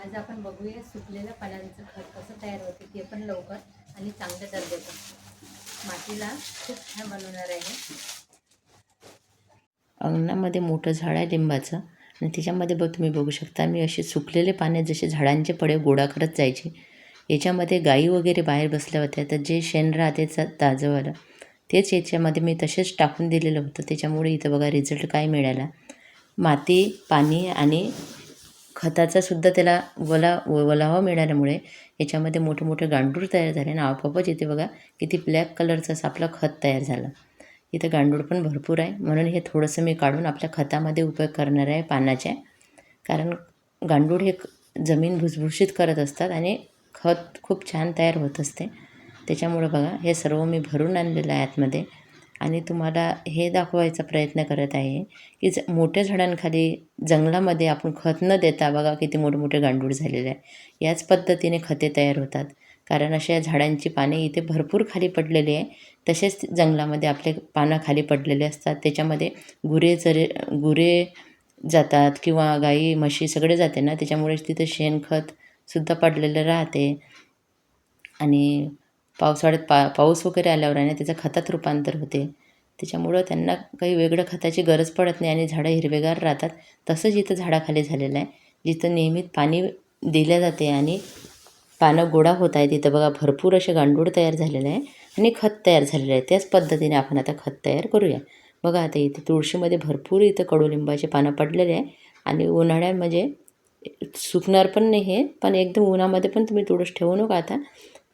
आज आपण बघूया सुकलेल्या पाण्याचं खत कसं तयार होते ते पण लवकर आणि चांगल्या दर्जाचं मातीला खूप छान बनवणार आहे. अंगणामध्ये मोठं झाड आहे लिंबाचं. आणि त्याच्यामध्ये बघ तुम्ही बघू शकता मी असे सुकलेले पाने जसे झाडांचे पडे गोळा करत जायचे. याच्यामध्ये गाई वगैरे बाहेर बसल्या होत्या तर जे शेण राहते ताजंवालं तेच याच्यामध्ये मी तसेच टाकून दिलेलं होतं. त्याच्यामुळे इथं बघा रिझल्ट काय मिळाला? माती पाणी आणि खताचा सुद्धा त्याला वला वलावा मिळाल्यामुळे याच्यामध्ये मोठे मोठे गांडूळ तयार झाले. आणि आपोआपच इथे बघा किती ब्लॅक कलरचं असं आपलं खत तयार झालं. इथं गांडूळ पण भरपूर आहे. म्हणून हे थोडंसं मी काढून आपल्या खतामध्ये उपयोग करणार आहे पानाच्या. कारण गांडूळ हे जमीन भुसभुशीत करत असतात आणि खत खूप छान तयार होत असते. त्याच्यामुळं बघा हे सर्व मी भरून आणलेलं आहे आतमध्ये. आणि तुम्हाला हे दाखवायचा प्रयत्न करत आहे की ज मोठ्या झाडांखाली जंगलामध्ये आपण खत न देता बघा किती मोठमोठे गांडूळ झालेले आहे. याच पद्धतीने खते तयार होतात. कारण अशा झाडांची पाने इथे भरपूर खाली पडलेली आहे. तसेच जंगलामध्ये आपले पानं खाली पडलेले असतात. त्याच्यामध्ये गुरे चरे गुरे जातात किंवा गाई म्हशी सगळे जाते ना त्याच्यामुळे तिथे शेणखतसुद्धा पडलेलं राहते. आणि पावसाळ्यात पा पाऊस वगैरे आल्यावर आहे ना त्याचं खतात रूपांतर होते. त्याच्यामुळं त्यांना काही वेगळं खताची गरज पडत नाही आणि झाडं हिरवेगार राहतात. तसंच इथं झाडाखाली झालेलं आहे. जिथं नियमित पाणी दिल्या जाते आणि पानं गोळा होत आहे तिथं बघा भरपूर असे गांडूळ तयार झालेले आहे आणि खत तयार झालेलं आहे. त्याच पद्धतीने आपण आता खत तयार करूया. बघा आता इथे तुळशीमध्ये भरपूर इथं कडुलिंबाचे पानं पडलेले आहे आणि उन्हाळ्यामध्ये म्हणजे सुकणार पण नाही हे पण एकदम उन्हामध्ये पण तुम्ही तुळस ठेवू नका आता.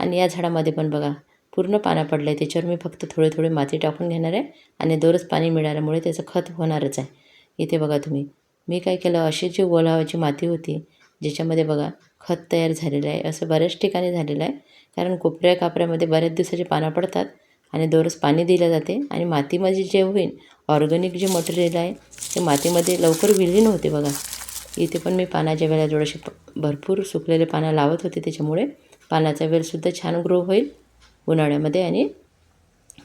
आणि या झाडामध्ये पण बघा पूर्ण पानं पडलं आहे त्याच्यावर मी फक्त थोडे थोडे माती टाकून घेणार आहे आणि दररोज पाणी मिळाल्यामुळे त्याचं खत होणारच आहे. इथे बघा तुम्ही. मी काय केलं अशी जी ओलावाची माती होती ज्याच्यामध्ये बघा खत तयार झालेलं आहे. असं बऱ्याच ठिकाणी झालेलं आहे. कारण कोपऱ्या कापऱ्यामध्ये बऱ्याच दिवसाची पानं पडतात आणि दररोज पाणी दिलं जाते आणि मातीमध्ये जे होईल ऑर्गॅनिक जे मटेरियल आहे ते मातीमध्ये लवकर विलीन होते बघा. इथे पण मी पानाच्या वेळेला थोडेसे भरपूर सुकलेले पानं लावत होते त्याच्यामुळे. पानाचा वेलसुद्धा छान ग्रो होईल उन्हाळ्यामध्ये आणि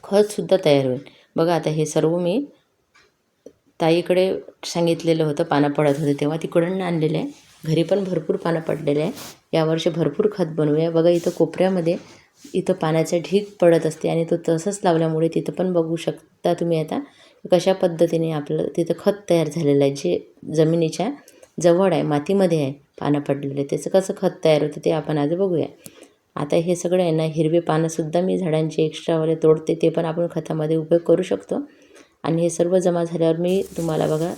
खतसुद्धा तयार होईल. बघा आता हे सर्व मी ताईकडे सांगितलेलं होतं पानं पडत होते तेव्हा तिकडून आणलेलं आहे. घरी पण भरपूर पानं पडलेले आहे. यावर्षी भरपूर खत बनवूया. बघा इथं कोपऱ्यामध्ये इथं पाण्याचा ढीग पडत असते आणि तो तसंच लावल्यामुळे तिथं पण बघू शकता तुम्ही आता कशा पद्धतीने आपलं तिथं खत तयार झालेलं आहे. जे जमिनीच्या जवळ आहे मातीमध्ये आहे पानं पडलेले. त्याचं कसं खत तयार होतं ते आपण आज बघूया. आता हे सगळं आहे ना हिरवे पानंसुद्धा मी झाडांचे एक्स्ट्रावाले तोडते ते पण आपण खतामध्ये उपयोग करू शकतो. आणि हे सर्व जमा झाल्यावर मी तुम्हाला बघा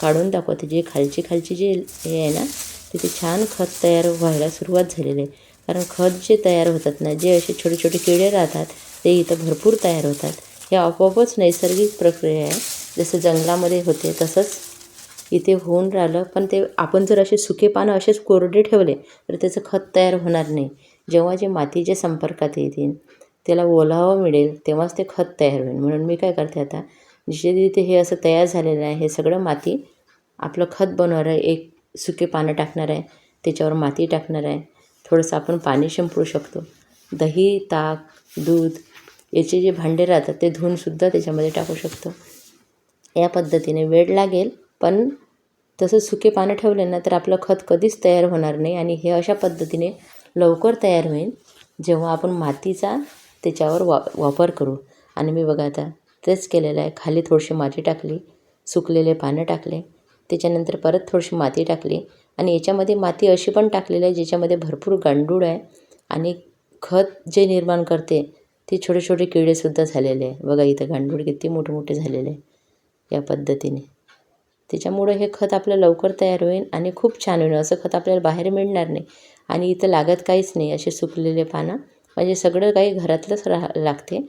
काढून दाखवते. जे खालची खालची जे हे आहे ना तिथे छान खत तयार व्हायला सुरुवात झालेली आहे. कारण खत जे तयार होतात ना जे असे छोटे छोटे किडे राहतात ते इथं भरपूर तयार होतात. हे आपोआपच नैसर्गिक प्रक्रिया आहे. जसं जंगलामध्ये होते तसंच इथे होऊन राहिलं. पण ते आपण जर असे सुके पानं असेच कोरडे ठेवले तर त्याचं खत तयार होणार नाही. जेव्हा जे मातीच्या संपर्कात येतील त्याला ओलावा मिळेल तेव्हाच ते खत तयार होईल. म्हणून मी काय करते आता जिथे तिथे हे असं तयार झालेलं आहे हे सगळं माती आपलं खत बनवणार आहे एक सुके पानं टाकणार आहे त्याच्यावर माती टाकणार आहे थोडंसं आपण पाणी शिंपडू शकतो. दही ताक दूध याचे जे भांडे राहतात ते धुवूनसुद्धा त्याच्यामध्ये टाकू शकतो. या पद्धतीने वेळ लागेल पण तसं सुके पानं ठेवले ना तर आपलं खत कधीच तयार होणार नाही. आणि हे अशा पद्धतीने लवकर तयार होईल. जेव्हा आपण मातीचा त्याच्यावर वा वापर करू. आणि मी बघा आता तेच केलेलं आहे. खाली थोडीशी माती टाकली सुकलेले पानं टाकले. त्याच्यानंतर परत थोडीशी माती टाकली. आणि याच्यामध्ये माती अशी पण टाकलेली आहे ज्याच्यामध्ये भरपूर गांडूळ आहे. आणि खत जे निर्माण करते ते छोटे छोटे किडेसुद्धा झालेले आहे. बघा इथं गांडूळ किती मोठे मोठे झालेले आहे या पद्धतीने. त्याच्यामुळं हे खत आपलं लवकर तयार होईल आणि खूप छान होईल. असं खत आपल्याला बाहेर मिळणार नाही. आणि इथं लागत काहीच नाही असे सुकलेले पानं. म्हणजे सगळं काही घरातलंच राह लागते.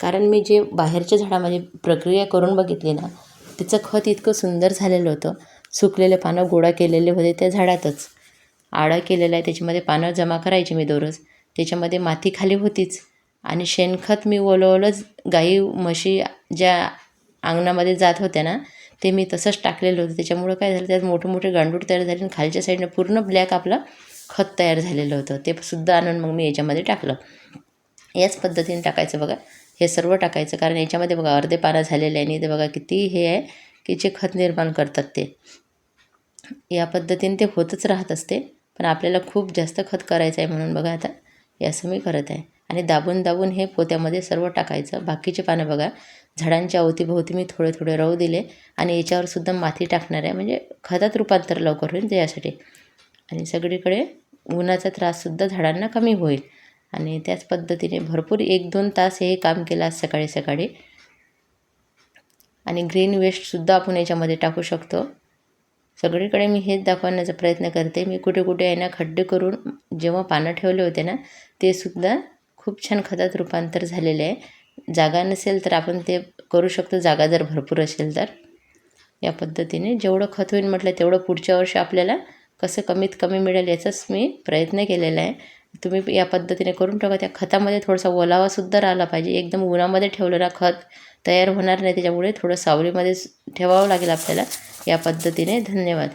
कारण मी जे बाहेरच्या झाडामध्ये प्रक्रिया करून बघितली ना त्याचं खत इतकं सुंदर झालेलं होतं. सुकलेले पानं गोळा केलेले होते त्या झाडातच. आळा केलेला आहे त्याच्यामध्ये पानं जमा करायची मी दररोज. त्याच्यामध्ये माती खाली होतीच. आणि शेणखत मी ओलवलंच ओलंच गाई म्हशी ज्या अंगणामध्ये जात होत्या ना ते मी तसंच टाकलेलं होतं. त्याच्यामुळं काय झालं त्यात मोठे मोठे गांडूळ तयार झाले आणि खालच्या साईडनं पूर्ण ब्लॅक आपलं खत तयार झालेलं होतं ते सुद्धा आणून मग मी याच्यामध्ये टाकलं. याच पद्धतीने टाकायचं बघा. हे सर्व टाकायचं कारण याच्यामध्ये बघा अर्धे पानं झालेले आहे आणि ते बघा किती हे आहे की जे खत निर्माण करतात ते. या पद्धतीने ते होतच राहत असते पण आपल्याला खूप जास्त खत करायचं आहे म्हणून बघा आता हे असं मी करत आहे. आणि दाबून दाबून हे पोत्यामध्ये सर्व टाकायचं. बाकीचे पानं बघा झाडांच्या अवतीभोवती मी थोडे थोडे राहू दिले आणि याच्यावर सुद्धा माती टाकणार आहे. म्हणजे खतात रूपांतर लवकर होईल त्यासाठी आणि सगळीकडे उन्हाचा त्राससुद्धा झाडांना कमी होईल. आणि त्याच पद्धतीने भरपूर एक दोन तास हे काम केलं आज सकाळी सकाळी. आणि ग्रीन वेस्टसुद्धा आपण याच्यामध्ये टाकू शकतो. सगळीकडे मी हेच दाखवण्याचा प्रयत्न करते. मी कुठे कुठे आहे ना खड्डे करून जेव्हा पानं ठेवले होते ना ते सुद्धा खूप छान खतात रूपांतर झालेले आहे. जागा नसेल तर आपण ते करू शकतो. जागा जर भरपूर असेल तर. या पद्धतीने जेवढं खत होईल म्हटलं तेवढं पुढच्या वर्षी आपल्याला कसं कमीत कमी मिळेल याचाच मी प्रयत्न केलेला आहे. तुम्ही या पद्धतीने करून टाका त्या खतामध्ये थोडासा ओलावासुद्धा राहिला पाहिजे. एकदम उन्हामध्ये ठेवलेला खत तयार होणार नाही त्याच्यामुळे थोडं सावलीमध्ये ठेवावं लागेल आपल्याला. या पद्धतीने धन्यवाद.